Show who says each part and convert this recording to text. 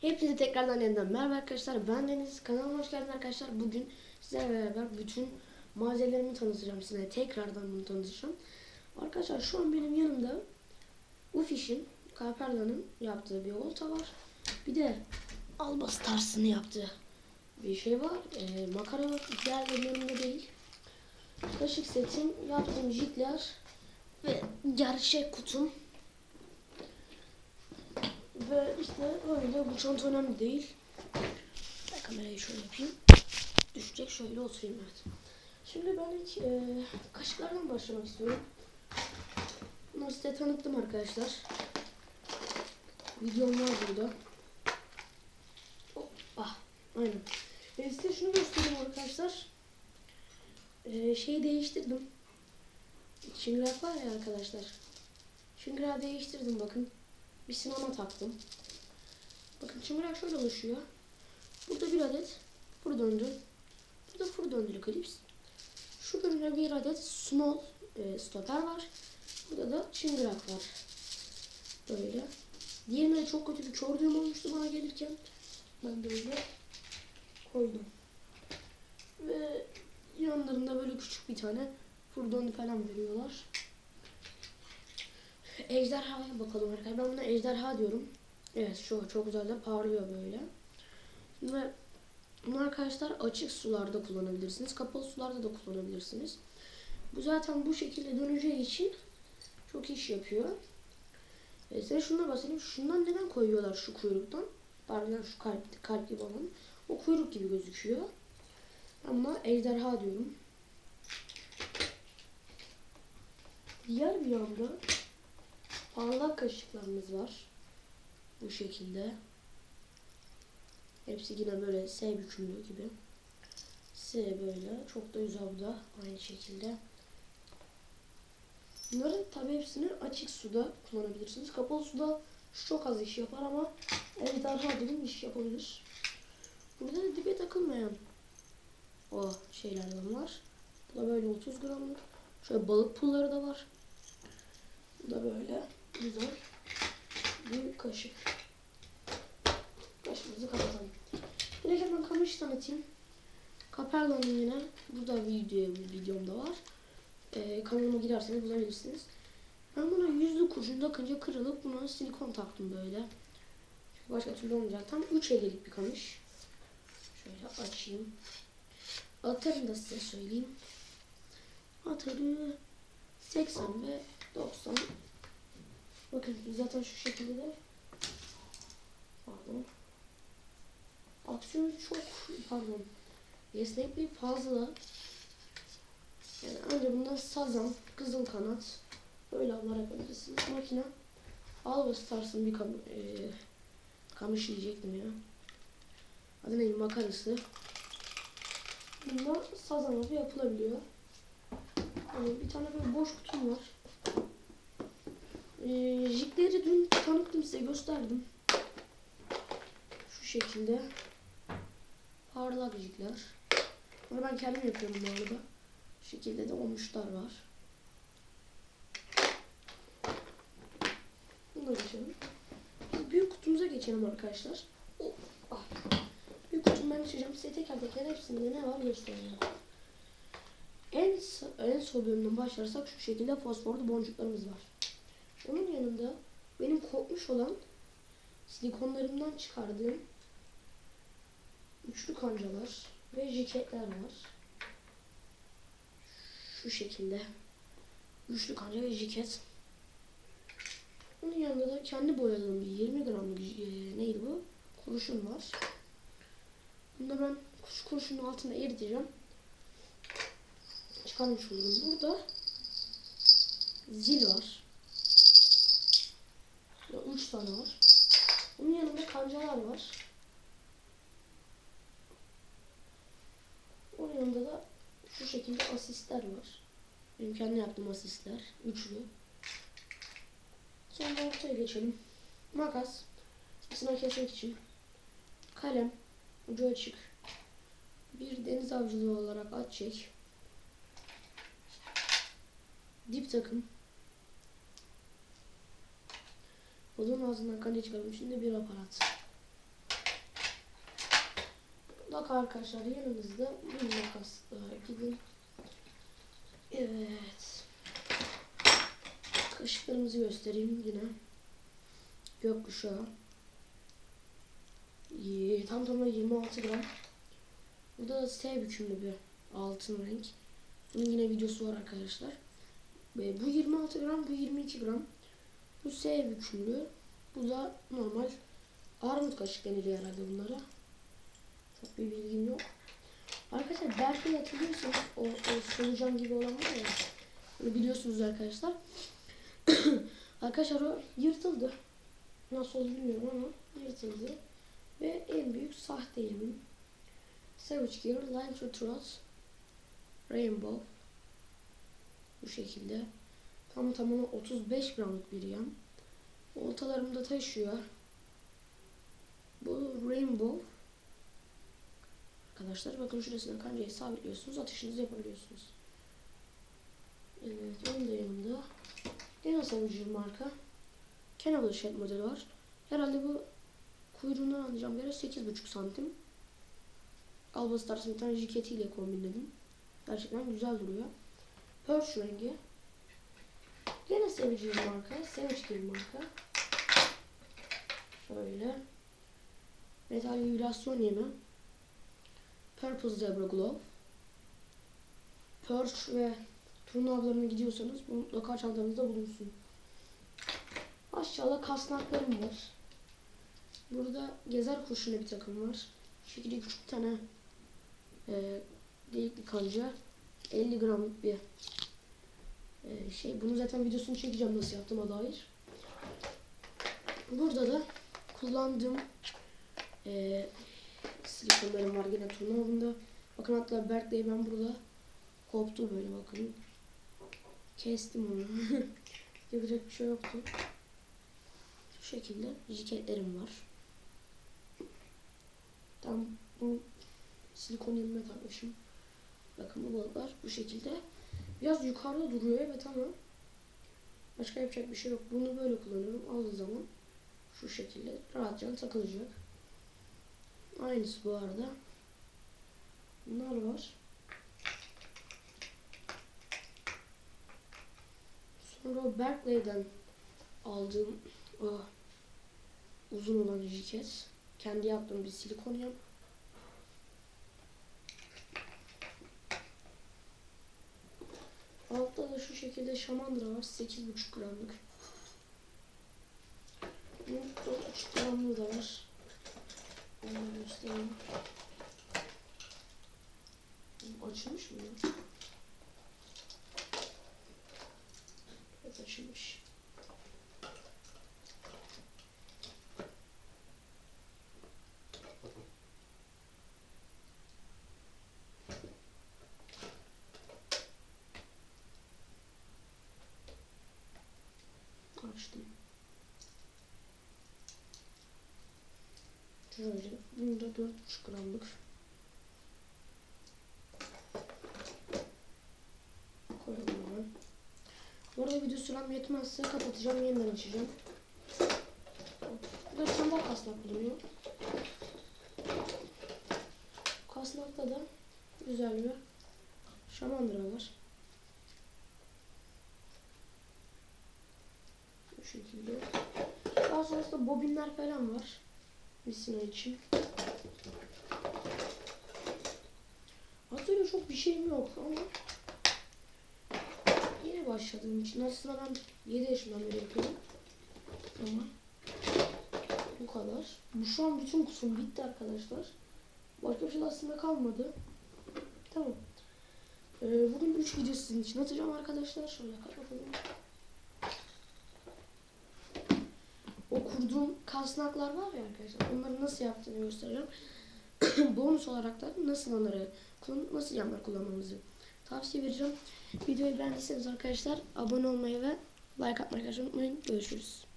Speaker 1: Hepinize tekrardan yeniden merhaba arkadaşlar. Ben Deniz. Kanalıma hoş geldiniz arkadaşlar. Bugün sizlerle beraber bütün malzemelerimi tanıtacağım size. Tekrardan bunu tanıtacağım. Arkadaşlar şu an benim yanımda Ufish'in, Kaperla'nın yaptığı bir olta var. Bir de Alba Stars'ın yaptığı bir şey var. Ee, makara var. Diğerlerinin yanımda değil. Kaşık setim, yaptığım jikler ve gerçek kutum ve işte öyle bu çanta önemli değil. Ben kamerayı şöyle yapayım. Düşecek şöyle oturayım evet. Şimdi ben ilk e, kaşıklardan başlamak istiyorum. Bunları size tanıttım arkadaşlar. Videom var burada. Hoppa. Aynen. E, size şunu göstereyim arkadaşlar. E, şeyi değiştirdim. Çıngırak var ya arkadaşlar. Çıngırağı değiştirdim bakın bir sinema taktım. Bakın çıngırak şöyle oluşuyor. Burada bir adet fır döndü. Burada fır döndülü klips. Şu bölümde bir adet small e, stoper var. Burada da çıngırak var. Böyle. Diğerine çok kötü bir kör olmuştu bana gelirken. Ben de öyle koydum. Ve yanlarında böyle küçük bir tane fır döndü falan veriyorlar. Ejderhaya bakalım arkadaşlar. Ben buna ejderha diyorum. Evet şu çok güzel de parlıyor böyle. Ve bunu arkadaşlar açık sularda kullanabilirsiniz. Kapalı sularda da kullanabilirsiniz. Bu zaten bu şekilde döneceği için çok iş yapıyor. E size şuna bahsedeyim. Şundan neden koyuyorlar şu kuyruktan? Pardon şu kalp, kalp gibi olan. O kuyruk gibi gözüküyor. Ama ejderha diyorum. Diğer bir yanda parlak kaşıklarımız var. Bu şekilde. Hepsi yine böyle S bükümlü gibi. S böyle. Çok da güzel bu da. Aynı şekilde. Bunların tabi hepsini açık suda kullanabilirsiniz. Kapalı suda çok az iş yapar ama ejderha dedim iş yapabilir. Burada da dibe takılmayan o şeylerden var. Bu da böyle 30 gramlık. Şöyle balık pulları da var. Bu da böyle güzel bir kaşık. Kaşığımızı kapatalım. Direkt hemen kamış tanıtayım. Kaperla'nın yine burada video, videomda var. Ee, kanalıma girerseniz bulabilirsiniz. Ben buna yüzlü kurşun takınca kırılıp buna silikon taktım böyle. Çünkü başka türlü olmayacak. Tam 3 ellilik bir kamış. Şöyle açayım. Atarını da size söyleyeyim. Atarı 80 ve 90 Bakın zaten şu şekilde de pardon aksiyonu çok pardon esnekliği fazla yani önce bunda sazan, kızıl kanat böyle avlar yapabilirsiniz. Makine Alba Stars'ın bir kam e, kamış diyecektim ya. Adı neydi? Makarası. Bunda sazan yapılabiliyor. Yani bir tane böyle boş kutum var. Ee, jikleri dün tanıttım size gösterdim. Şu şekilde. Parlak jikler. Bunu ben kendim yapıyorum bu arada. Şu şekilde de olmuşlar var. Bunu geçelim. Biz büyük kutumuza geçelim arkadaşlar. Oh, ah. Büyük kutumu ben açacağım. Size teker teker hepsinde ne var göstereceğim. En, en son bölümden başlarsak şu şekilde fosforlu boncuklarımız var. Yanında benim kopmuş olan silikonlarımdan çıkardığım üçlü kancalar ve jiketler var. Şu şekilde. Üçlü kanca ve jiket. Onun yanında da kendi boyadığım bir 20 gramlık e, neydi bu? Kurşun var. Bunu da ben kuş kurşunun altına eriteceğim. Çıkarmış olurum. Burada zil var. Ya üç tane var. Onun yanında kancalar var. Onun yanında da şu şekilde asistler var. Benim kendi yaptığım asistler. Üçlü. Sonra ortaya geçelim. Makas. Sınav kesmek için. Kalem. Ucu açık. Bir deniz avcılığı olarak at çek. Dip takım. Balığın ağzından çıkarmak için de bir aparat. mutlaka arkadaşlar yanınızda bir makasla gidin. Evet. Kaşıklarımızı göstereyim yine. Gökkuşağı. Ee, Tam tamına 26 gram. Burada da S bükümlü bir altın renk. Bunun yine videosu var arkadaşlar. Ve bu 26 gram, bu 22 gram. Bu S bükümlü. Bu da normal armut kaşık deniliyor herhalde bunlara. Çok bir bilgim yok. Arkadaşlar Berk'e hatırlıyorsanız o, o solucan gibi olan var ya. Onu biliyorsunuz arkadaşlar. arkadaşlar o yırtıldı. Nasıl oldu bilmiyorum ama yırtıldı. Ve en büyük sahteyim. Savage Gear Line to Trot Rainbow bu şekilde. Tam tamına 35 gramlık bir yem. Oltalarımda taşıyor. Bu Rainbow. Arkadaşlar bakın şurasına kancayı sabitliyorsunuz. Atışınızı yapabiliyorsunuz. Evet onun da yanında. Savage marka. Cannibal Shed modeli var. Herhalde bu kuyruğundan alacağım göre 8,5 santim. Alba Stars'ın bir tane jiketiyle kombinledim. Gerçekten güzel duruyor. Perch rengi. Gene seveceğim marka. Seveceğim marka. Şöyle. Metal vibratör yemi. Purple Zebra Glove. Perch ve turnu avlarına gidiyorsanız bu mutlaka çantanızda bulunsun. Aşağıda kasnaklarım var. Burada gezer kurşunu bir takım var. Şu şekilde küçük bir tane e, delikli kanca. 50 gramlık bir e, şey. Bunu zaten videosunu çekeceğim nasıl yaptığıma dair. Burada da kullandığım e, silikonlarım var yine turnuvanda. Bakın hatta Berkley ben burada koptu böyle bakın. Kestim onu. Yapacak bir şey yoktu. Şu şekilde jiketlerim var. Tam bu silikon yerine takmışım. Bakın bu balıklar bu şekilde. Biraz yukarıda duruyor evet ama başka yapacak bir şey yok. Bunu böyle kullanıyorum. Aldığı zaman şu şekilde rahatça takılacak. Aynısı bu arada. Bunlar var. Sonra Berkeley'den aldığım o uzun olan jiket. Kendi yaptığım bir silikon yap. Şu şekilde şamandıra var. 8,5 gramlık. Bunun 4,5 gramlığı da var. Onu göstereyim. Açılmış mı? Evet açılmış. Açtım. Şöyle. Bunu da 4,5 gramlık. Koyalım hemen. Bu arada video sürem yetmezse kapatacağım. Yeniden açacağım. Bir tane daha kasnak bulunuyor. Kasnakta da güzel bir şamandıra var. Bu şekilde. Daha sonrasında bobinler falan var. Misina için. Aslında çok bir şeyim yok ama yeni başladığım için aslında ben 7 yaşından beri yapıyorum. Ama bu kadar. Bu şu an bütün kusum bitti arkadaşlar. Başka bir şey aslında kalmadı. Tamam. Ee, bugün 3 video sizin için atacağım arkadaşlar. Şöyle kapatalım. O kurduğum kasnaklar var ya arkadaşlar. Onları nasıl yaptığını göstereceğim. Bonus olarak da nasıl onları nasıl yanlar kullanmamızı tavsiye vereceğim. Videoyu beğendiyseniz arkadaşlar abone olmayı ve like atmayı arkadaşlar unutmayın. Görüşürüz.